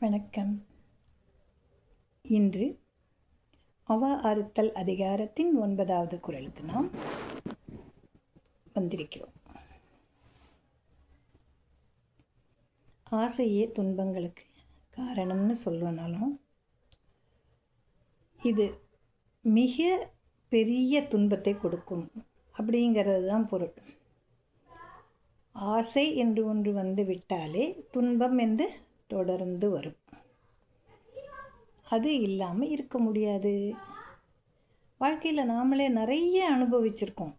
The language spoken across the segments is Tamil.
வணக்கம். இன்று அவ அறுத்தல் அதிகாரத்தின் ஒன்பதாவது குரலுக்கு நாம் வந்திருக்கிறோம். ஆசையே துன்பங்களுக்கு காரணம்னு சொல்லனாலும் இது மிக பெரிய துன்பத்தை கொடுக்கும் அப்படிங்கிறது தான் பொருள். ஆசை என்று ஒன்று வந்து விட்டாலே துன்பம் என்று தொடர்ந்து வரும். அது இல்லாமல் இருக்க முடியாது. வாழ்க்கையில் நாமளே நிறைய அனுபவிச்சிருக்கோம்.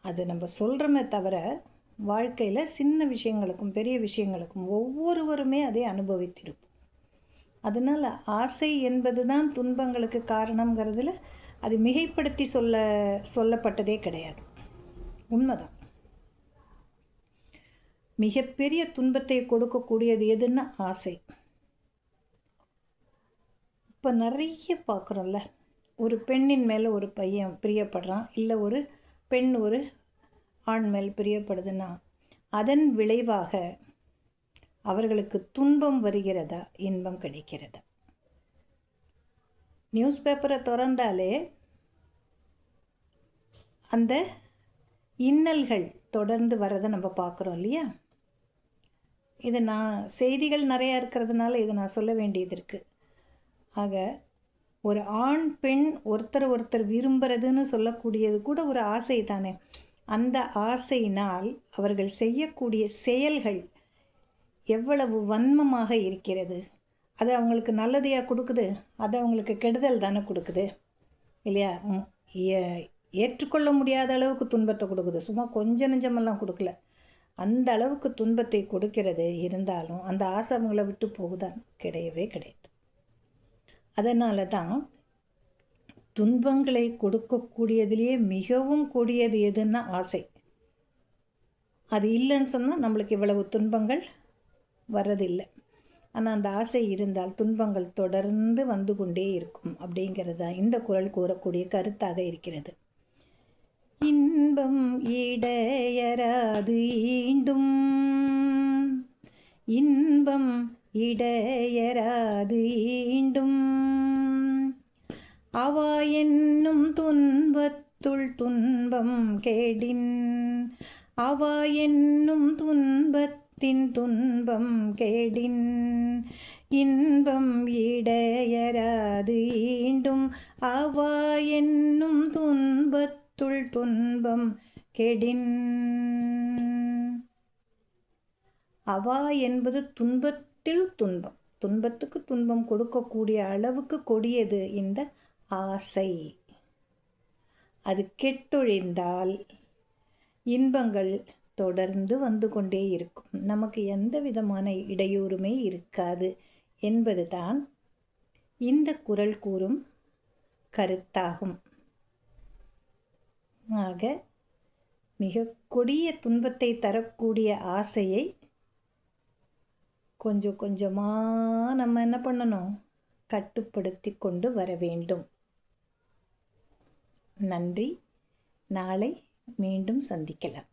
அது நம்ம சொல்கிறோமே தவிர வாழ்க்கையில் சின்ன விஷயங்களுக்கும் பெரிய விஷயங்களுக்கும் ஒவ்வொருவருமே அதை அனுபவித்திருப்போம். அதனால் ஆசை என்பது தான் துன்பங்களுக்கு காரணங்கிறதுல அது மிகைப்படுத்தி சொல்ல சொல்லப்பட்டதே கிடையாது. உண்மைதான். மிகப்பெரிய துன்பத்தை கொடுக்கக்கூடியது எதுன்னா ஆசை. இப்போ நிறைய பார்க்குறோம்ல ஒரு பெண்ணின் மேலே ஒரு பையன் பிரியப்படுறான். இல்லை ஒரு பெண் ஒரு ஆண் மேல் பிரியப்படுதுன்னா அதன் விளைவாக அவர்களுக்கு துன்பம் வருகிறதா? இன்பம் கிடைக்கிறதா? நியூஸ் பேப்பரை திறந்தாலே அந்த இன்னல்கள் தொடர்ந்து வரதை நம்ம பார்க்குறோம் இல்லையா? இது நான் செய்திகள் நிறையா இருக்கிறதுனால இதை நான் சொல்ல வேண்டியது இருக்குது ஆக ஒரு ஆண் பெண் ஒருத்தர் ஒருத்தர் விரும்புகிறதுன்னு சொல்லக்கூடியது கூட ஒரு ஆசை தானே. அந்த ஆசையினால் அவர்கள் செய்யக்கூடிய செயல்கள் எவ்வளவு வன்மமாக இருக்கிறது? அது அவங்களுக்கு நல்லதையாக கொடுக்குது? அது அவங்களுக்கு கெடுதல் தானே கொடுக்குது. இல்லையா? ஏற்றுக்கொள்ள முடியாத அளவுக்கு துன்பத்தை கொடுக்குது. சும்மா கொஞ்சம் நெஞ்சமெல்லாம் கொடுக்கல. அந்த அளவுக்கு துன்பத்தை கொடுக்கிறது இருந்தாலும் அந்த ஆசை அவங்கள விட்டு போகுதா கிடையவே கிடையாது. அதனால தான் துன்பங்களை கொடுக்கக்கூடியதிலேயே மிகவும் கூடியது எதுன்னா ஆசை. அது இல்லைன்னு சொன்னால் நம்மளுக்கு இவ்வளவு துன்பங்கள் வர்றதில்லை. ஆனால் அந்த ஆசை இருந்தால் துன்பங்கள் தொடர்ந்து வந்து கொண்டே இருக்கும் அப்படிங்கிறது தான் இந்த குரல் கூறக்கூடிய கருத்தாக இருக்கிறது. இன்பம் இடையராது ஈண்டும். இன்பம் இடையராது ஈண்டும். அவ என்னும் துன்பத்துள் துன்பம் கேடின். அவ என்னும் துன்பத்தின் துன்பம் கேடின். இன்பம் இடையராது ஈண்டும். அவ என்னும் துன்பத் துள் துன்பம் கெடின். அவா என்பது துன்பத்தில் துன்பம். துன்பத்துக்கு துன்பம் கொடுக்கக்கூடிய அளவுக்கு கொடியது இந்த ஆசை. அது கெட்டொழிந்தால் இன்பங்கள் தொடர்ந்து வந்து கொண்டே இருக்கும். நமக்கு எந்த விதமான இடையூறுமே இருக்காது என்பதுதான் இந்த குரல் கூறும் கருத்தாகும். ஆக மிக கொடிய துன்பத்தை தரக்கூடிய ஆசையை கொஞ்சம் கொஞ்சமாக நம்ம என்ன பண்ணணும்? கட்டுப்படுத்தி கொண்டு வர வேண்டும். நன்றி. நாளை மீண்டும் சந்திக்கலாம்.